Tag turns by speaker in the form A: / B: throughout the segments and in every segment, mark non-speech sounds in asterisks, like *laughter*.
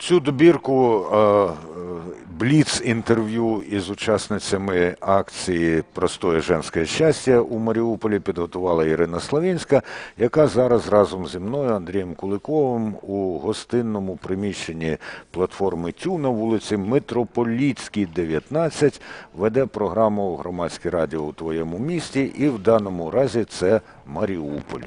A: Цю добірку е, бліц інтерв'ю із учасницями акції Простое женське щастя у Маріуполі підготувала Ірина Славінська, яка зараз разом зі мною, Андрієм Куликовим, у гостинному приміщенні платформи Тю на вулиці Митрополітській, 19, веде програму Громадське радіо у твоєму місті, і в даному разі це Маріуполь.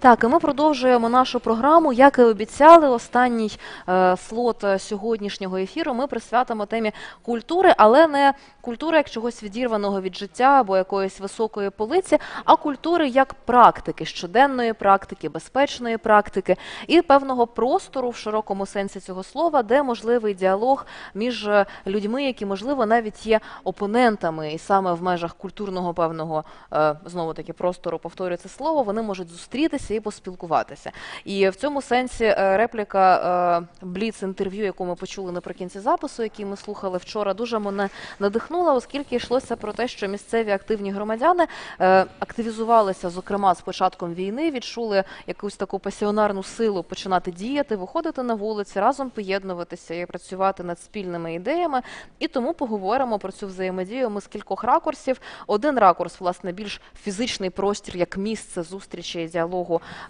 B: Так, і ми продовжуємо нашу програму. Як і обіцяли, останній е, слот сьогоднішнього ефіру ми присвятимо темі культури, але не культури як чогось відірваного від життя або якоїсь високої полиці, а культури як практики, щоденної практики, безпечної практики і певного простору в широкому сенсі цього слова, де можливий діалог між е, людьми, які можливо навіть є опонентами, і саме в межах культурного певного е, знову таки простору повторюю це слово, вони можуть зустрітися і поспілкуватися. І в цьому сенсі е, репліка бліц інтерв'ю, яку ми почули наприкінці запису, який ми слухали вчора, дуже мене надихнула, оскільки йшлося про те, що місцеві активні громадяни е, активізувалися, зокрема з початком війни, відчули якусь таку пасіонарну силу починати діяти, виходити на вулиці, разом поєднуватися і працювати над спільними ідеями. І тому поговоримо про цю взаємодію. Ми з кількох ракурсів. Один ракурс, власне, більш фізичний простір, як місце зустрічі і діалогу.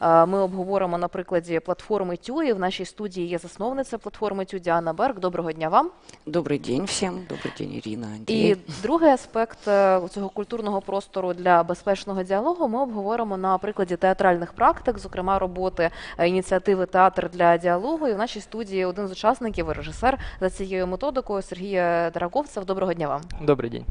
B: Е, Ми обговоримо на прикладі платформи Тю. І в нашій студії є засновниця платформи Тю Діана Берг. Доброго дня вам.
C: Добрый день всем, добрый день, Андрей.
B: І другий аспект е, цього культурного простору для безпечного діалогу ми обговоримо на прикладі театральних практик, зокрема роботи е, ініціативи Театр для діалогу. І в нашій студії один з учасників, і режисер за цією методикою Сергій Драговцев. Доброго дня вам.
D: Добрий день.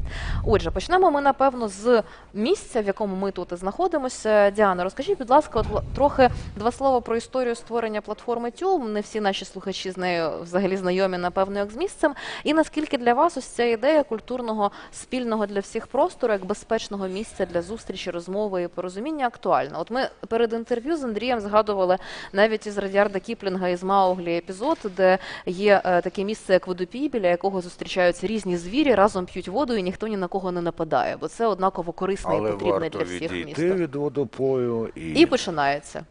B: Отже, почнемо ми напевно з місця, в якому ми тут знаходимося. Діана, розкажіть, будь ласка, от, трохи два слова про історію створення платформи Тю. Не всі наші слухачі з нею взагалі знайомі, напевно, як з місцем. І наскільки для вас ось ця ідея культурного спільного для всіх простору, як безпечного місця для зустрічі, розмови і порозуміння актуальна? От ми перед інтерв'ю з Андрієм згадували навіть із Радіарда Кіплінга із Мауглі епізод, де є е, таке місце, як водопій, біля якого зустрічаються різні звірі, разом п'ють воду, і ніхто ні на кого не нападає, бо це однаково корисне
A: Але
B: і потрібне для всіх міста.
A: від водопою і,
B: І починається.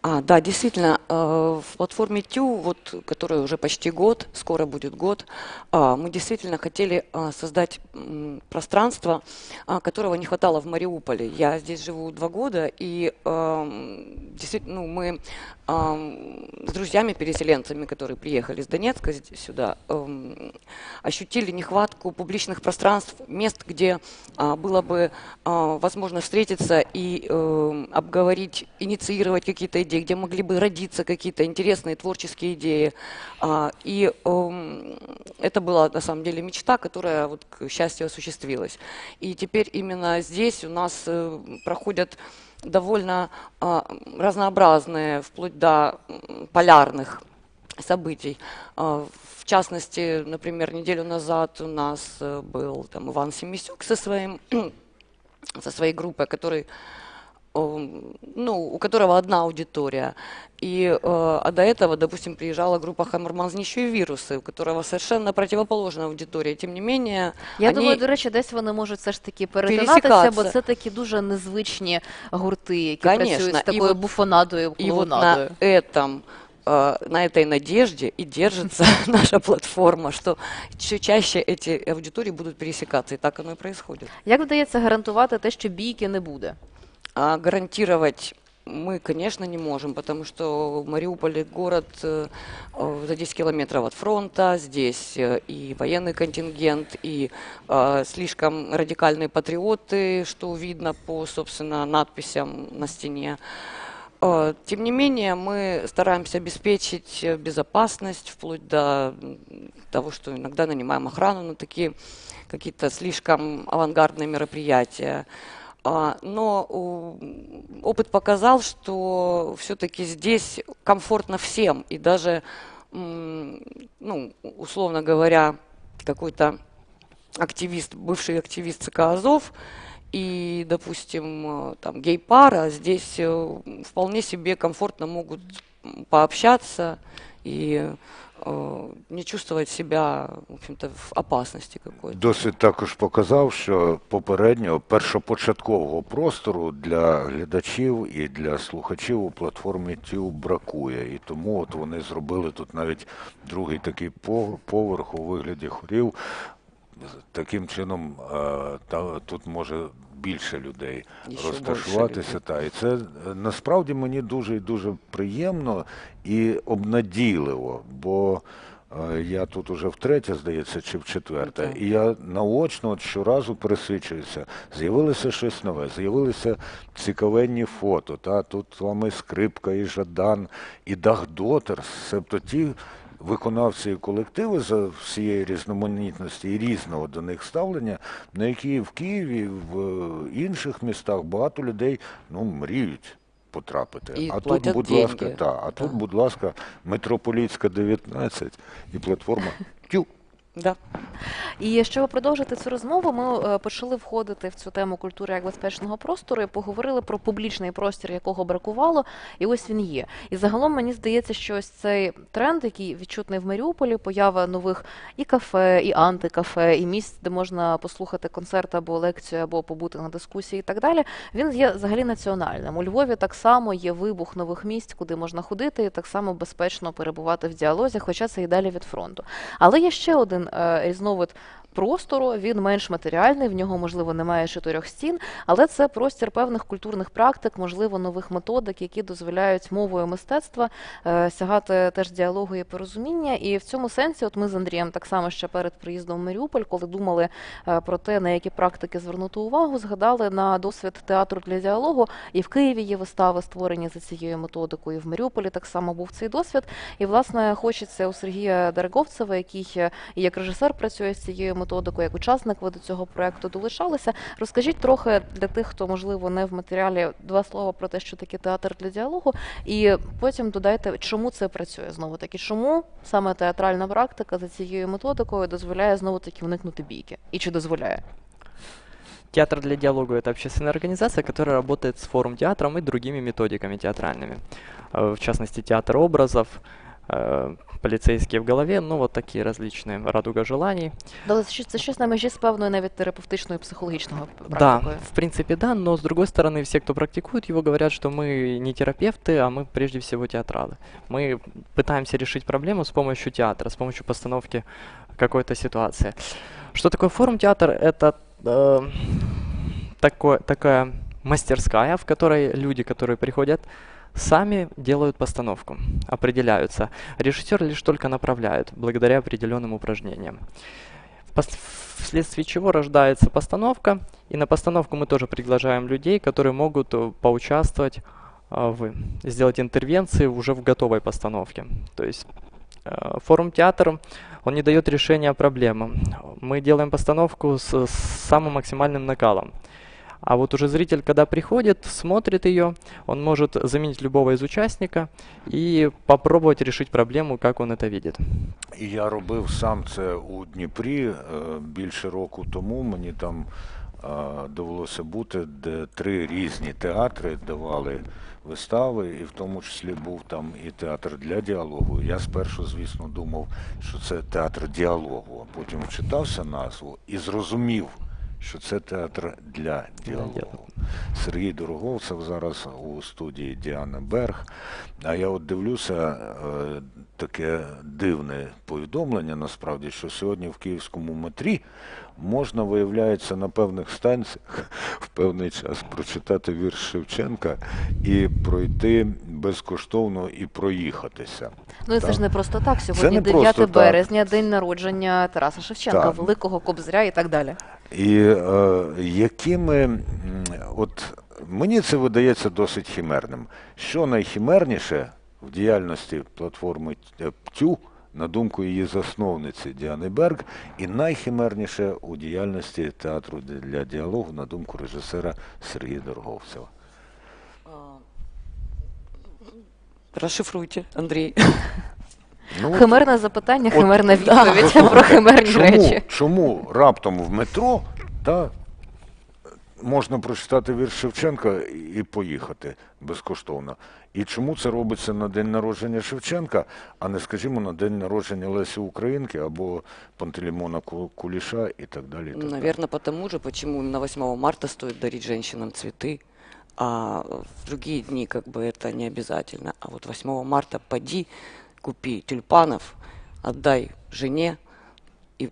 C: А, да, действительно, э, в платформе Тю, вот, которая уже почти год, скоро будет год, а, мы действительно хотели а, создать м, пространство, а, которого не хватало в Мариуполе. Я здесь живу два года, и ам, действительно, ну, мы ам, с друзьями-переселенцами, которые приехали из Донецка сюда, ощутили нехватку публичных пространств, мест, где а, было бы а, возможно встретиться и эм, обговорить, инициировать какие-то идеи, где могли бы родиться какие-то интересные творческие идеи. А, и эм, это была на самом деле мечта, которая, вот, к счастью, осуществилась. И теперь именно здесь у нас э, проходят довольно а, разнообразные, вплоть до полярных событий. А, В частности, например, неделю назад у нас э, был там Иван Семисюк со своим *clears throat* со своей группой, который ну, у которого одна аудитория. И, э, а до этого, допустим, приезжала группа Хаммерман знищує вирусы, у которого совершенно противоположная аудитория. Тем не менее,
B: Я
C: они...
B: думаю, до речі, десь вони можуть все ж таки перетинатися, бо
C: Пересікатися.
B: це такі дуже незвичні гурти, які
C: Конечно.
B: працюють з
C: І
B: такою
C: от-
B: буфонадою,
C: И вот на
B: клоунадою.
C: этом, э, на этой надежде и держится *laughs* наша платформа, что все чаще эти аудитории будут пересекаться, и так оно и происходит.
B: Як вдається гарантувати те, що бійки не буде?
C: А гарантировать мы, конечно, не можем, потому что Мариуполь город э, э, за 10 километров от фронта, здесь э, и военный контингент, и слишком радикальные патриоты, что видно по, собственно, надписям на стене. Тем не менее, мы стараемся обеспечить безопасность, вплоть до того, что иногда нанимаем охрану на такие какие-то слишком авангардные мероприятия. А, Но опыт показал, что все-таки здесь комфортно всем, и даже, ну, условно говоря, какой-то активист, бывший активист ЦК Азов, и, допустим, там гей-пара здесь э, вполне себе комфортно могут пообщаться и не чувствовать себя, в общем-то, в опасности какой-то.
A: Досвід також показав, що попереднього першопочаткового простору для глядачів і для слухачів у платформі Тю бракує. І тому от вони зробили тут навіть другий такий пов- поверх у вигляді хорів. Таким чином е, та, тут може більше людей
C: ще
A: розташуватися.
C: більше
A: Та, і це е, насправді мені дуже і дуже приємно і обнадійливо, бо е, я тут уже втретє, здається, чи в четверте,
C: Так.
A: і я наочно от щоразу пересвідчуюся. З'явилося щось нове, з'явилися цікавенні фото. Та? Тут з вами скрипка, і Жадан, і Дахдотер, себто ті виконавці і колективи за всієї різноманітності і різного до них ставлення, на які в Києві, в е, інших містах багато людей ну, мріють потрапити.
C: І
A: а тут, будь
C: деньги.
A: ласка, та, а тут, будь ласка, Метрополітська 19 і платформа Тю.
C: Да.
B: І щоб продовжити цю розмову, ми е, почали входити в цю тему культури як безпечного простору і поговорили про публічний простір, якого бракувало, і ось він є. І загалом мені здається, що ось цей тренд, який відчутний в Маріуполі, поява нових і кафе, і антикафе, і місць, де можна послухати концерт або лекцію, або побути на дискусії, і так далі. Він є взагалі національним. У Львові так само є вибух нових місць, куди можна ходити, і так само безпечно перебувати в діалозі, хоча це і далі від фронту. Але є ще один е, різновид простору, він менш матеріальний, в нього, можливо, немає чотирьох стін, але це простір певних культурних практик, можливо, нових методик, які дозволяють мовою мистецтва е, сягати теж діалогу і порозуміння. І в цьому сенсі, от ми з Андрієм так само ще перед приїздом в Маріуполь, коли думали е, про те, на які практики звернути увагу, згадали на досвід театру для діалогу. І в Києві є вистави, створені за цією методикою. і В Маріуполі так само був цей досвід. І власне хочеться у Сергія Дереговцева, який і як режисер працює з цією методикою, як учасник ви до цього проекту долучалися. Розкажіть трохи для тих, хто можливо не в матеріалі, два слова про те, що таке театр для діалогу, і потім додайте, чому це працює знову таки, чому саме театральна практика за цією методикою дозволяє знову таки уникнути бійки, і чи дозволяє?
D: Театр для диалога – это общественная организация, которая работает с форум-театром и другими методиками театральными. Э, В частности, театр образов, э, полицейские в голове, ну вот такие различные, радуга желаний.
B: Але це щось- це щось на межі з певною навіть терапевтичною психологічною
D: Да,
B: практикою.
D: в принципе, да, но с другой стороны, все, кто практикует его, говорят, что мы не терапевты, а мы прежде всего театралы. Мы пытаемся решить проблему с помощью театра, с помощью постановки какой-то ситуации. Что такое форум-театр? Это э, такое, такая мастерская, в которой люди, которые приходят, сами делают постановку, определяются. Режиссер лишь только направляет, благодаря определенным упражнениям. Вследствие чего рождается постановка, и на постановку мы тоже приглашаем людей, которые могут э, поучаствовать а, в сделать интервенции уже в готовой постановке. То есть э, форум-театр, он не дает решения проблемам. Мы делаем постановку с, с самым максимальным накалом. А вот уже зритель, когда приходит, смотрит ее, он может заменить любого из участника и попробовать решить проблему, как он это видит.
A: Я робив сам це у Дніпрі е, більше року тому. Мені там е, довелося бути, де три різні театри давали вистави, і в тому числі був там і театр для діалогу. Я спершу, звісно, думав, що це театр діалогу, а потім вчитався назву і зрозумів, що це театр для діалогу. Сергій Дороговцев зараз у студії Діана Берг. А я от дивлюся е, таке дивне повідомлення, насправді, що сьогодні в київському метрі можна, виявляється, на певних станціях *laughs* в певний час прочитати вірш Шевченка і пройти безкоштовно і проїхатися.
B: Ну і це
A: Так.
B: ж не просто так. Сьогодні
A: не
B: 9
A: просто так.
B: березня, день народження Тараса Шевченка,
A: Так.
B: великого кобзаря і так далі.
A: І е, якими, от мені це видається досить хімерним. Що найхімерніше в діяльності платформи е, ПТЮ, на думку її засновниці Діани Берг, і найхімерніше у діяльності театру для діалогу, на думку режисера Сергія Дорговцева.
C: А, Расшифруйте, Андрей. *laughs*
A: Ну, от
B: Химерне запитання,
A: от-
B: химерна
C: да.
B: відповідь про химерні
A: чому,
B: речі.
A: чому раптом в метро та можна прочитати вірш Шевченка і поїхати безкоштовно. І чому це робиться на день народження Шевченка, а не, скажімо, на день народження Лесі Українки або Пантелеймона Ку- Куліша і так далі. І так далі.
C: Наверное, потому же, почему именно 8 марта стоит дарить женщинам цветы, а в другие дни как бы это не обязательно. А вот 8 марта поди, купи тюльпанов, отдай жене и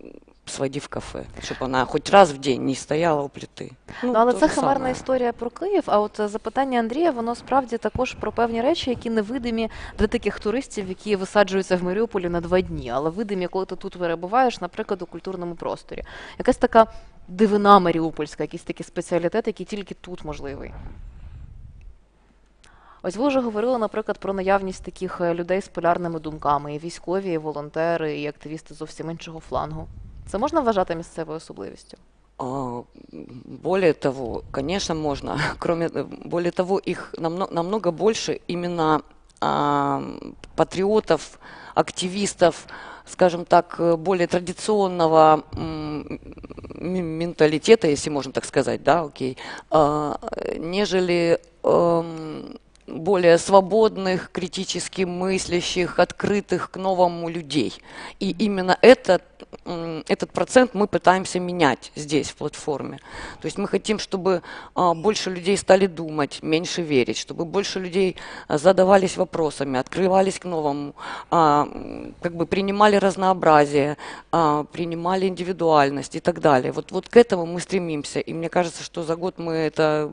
C: м, своди в кафе, чтобы она хоть раз в день не стояла у плиты.
B: Ну, але це
C: же
B: химерна
C: самое.
B: історія про Київ. А от е, запитання Андрія, воно справді також про певні речі, які невидимі для таких туристів, які висаджуються в Маріуполі на два дні, але видимі, коли ти тут перебуваєш, наприклад, у культурному просторі. Якась така дивина маріупольська, якийсь такий спеціалітет, який тільки тут можливий. Ось ви вже говорили, наприклад, про наявність таких е, людей з полярними думками, і військові, і волонтери, і активісти зовсім іншого флангу. Це можна вважати місцевою особливістю?
C: А, м, Более того, конечно, можно. *laughs* Кроме, э, более того, их намного, намного больше именно а, патриотов, активистов, скажем так, э, более традиционного м, м- менталитета, если можно так сказать, да, окей, а, э, нежели эм, более свободных, критически мыслящих, открытых к новому людей. И именно этот, м, этот процент мы пытаемся менять здесь, в платформе. То есть мы хотим, чтобы а, больше людей стали думать, меньше верить, чтобы больше людей а, задавались вопросами, открывались к новому, а, как бы принимали разнообразие, принимали индивидуальность и так далее. Вот, вот к этому мы стремимся. И мне кажется, что за год мы это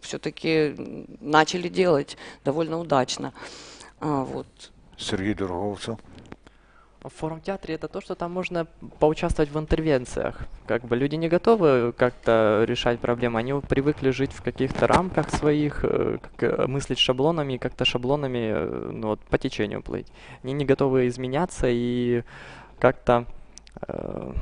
C: все-таки начали делать довольно удачно. Вот.
A: Сергій Дороговцев.
D: Форум-театре это то, что там можно поучаствовать в интервенциях. Как бы люди не готовы как-то решать проблемы, они привыкли жить в каких-то рамках своих, э, как, э, мыслить шаблонами, как-то шаблонами э, ну, вот, по течению плыть. Они не готовы изменяться и как-то э,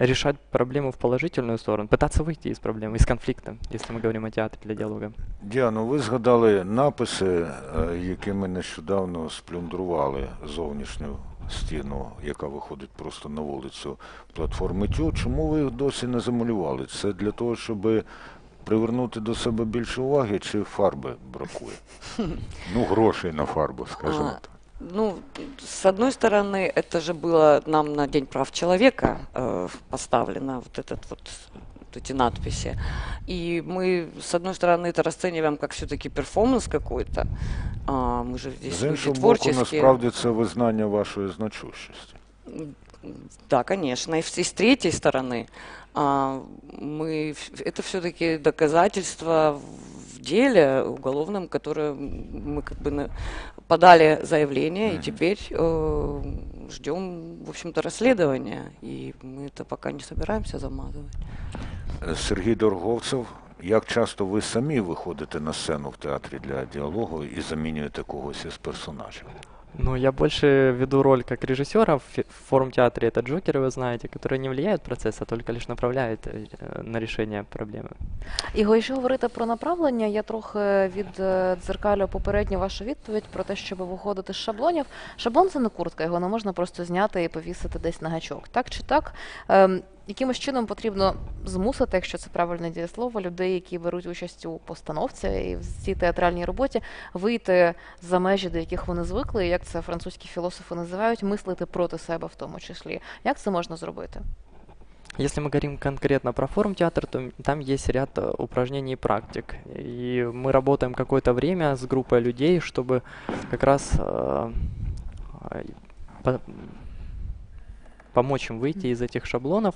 D: решать проблему в положительную сторону, пытаться выйти из проблемы, из конфликта, если мы говорим о театре для диалога.
A: Діано, ви згадали написи, е, якими нещодавно сплюндрували зовнішню стіну, яка виходить просто на вулицю платформи Тю. Чому ви їх досі не замалювали? Це для того, щоб привернути до себе більше уваги, чи фарби бракує? *laughs* Ну, грошей на фарбу, скажімо
C: А,
A: так.
C: Ну, с одной стороны, это же было нам на День прав человека э, поставлено, вот, этот вот, вот эти надписи. И мы, с одной стороны, это расцениваем как все-таки перформанс какой-то. А, мы же здесь
A: З
C: люди
A: іншого боку,
C: творческие.
A: насправді це визнання вашої значущості.
C: М, Да, конечно. И с и с третьей стороны, а, мы, в- это все-таки доказательство в деле уголовном, которое мы как бы на- подали заявление, и
A: Мгм.
C: теперь э, ждем, в общем-то, расследования. И мы это пока не собираемся замазывать.
A: Е, Сергій Дорговцев, як часто ви самі виходите на сцену в театрі для діалогу і замінюєте когось із персонажів?
D: Ну, я больше веду роль как режиссера в фи- в форум-театре. Это джокеры, вы знаете, которые не влияют в процесс, а только лишь направляют э, на решение проблемы.
B: Іго, якщо говорити про направлення, я трохи віддзеркалю попередню вашу відповідь про те, щоб виходити з шаблонів. Шаблон це не куртка, його не можна просто зняти і повісити десь на гачок. Так чи так? Ем, якимось чином потрібно змусити, якщо це правильне дієслово, людей, які беруть участь у постановці і в цій театральній роботі, вийти за межі, до яких вони звикли, і як це французькі філософи називають, мислити проти себе в тому числі. Як це можна зробити?
D: Если мы говорим конкретно про форум-театр, то м- там есть ряд э, упражнений и практик. И мы работаем какое-то время с группой людей, чтобы как раз э, э, по- помочь им выйти из этих шаблонов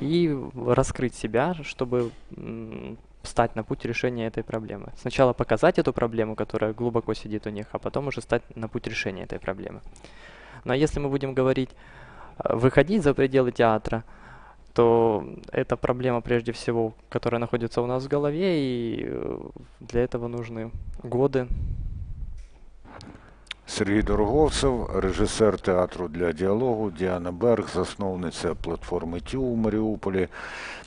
D: и раскрыть себя, чтобы м, встать на путь решения этой проблемы. Сначала показать эту проблему, которая глубоко сидит у них, а потом уже стать на путь решения этой проблемы. Но если мы будем говорить э, выходить за пределы театра, то это проблема прежде всего, которая находится у нас в голове, и э, для этого нужны годы.
A: Сергій Дороговцев, режисер театру для діалогу, Діана Берг, засновниця платформи ТЮ у Маріуполі.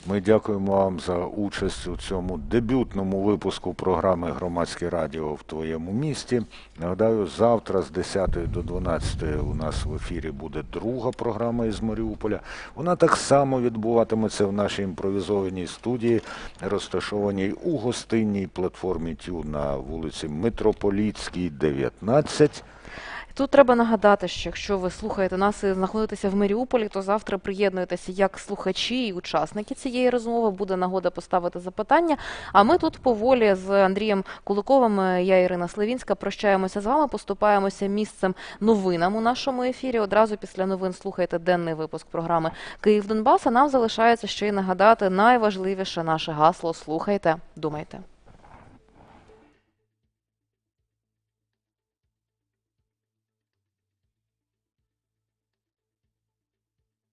A: Ми дякуємо вам за участь у цьому дебютному випуску програми Громадське радіо в твоєму місті. Нагадаю, завтра з 10 до 12 у нас в ефірі буде друга програма із Маріуполя. Вона так само відбуватиметься в нашій імпровізованій студії, розташованій у гостинній платформі ТЮ на вулиці Митрополітській, 19.
B: Тут треба нагадати, що якщо ви слухаєте нас і знаходитеся в Маріуполі, то завтра приєднуєтеся як слухачі і учасники цієї розмови. Буде нагода поставити запитання. А ми тут поволі з Андрієм Куликовим, е, я Ірина Сливінська, прощаємося з вами, поступаємося місцем новинам у нашому ефірі. Одразу після новин слухайте денний випуск програми Київ Донбас. А нам залишається ще й нагадати найважливіше наше гасло Слухайте, думайте.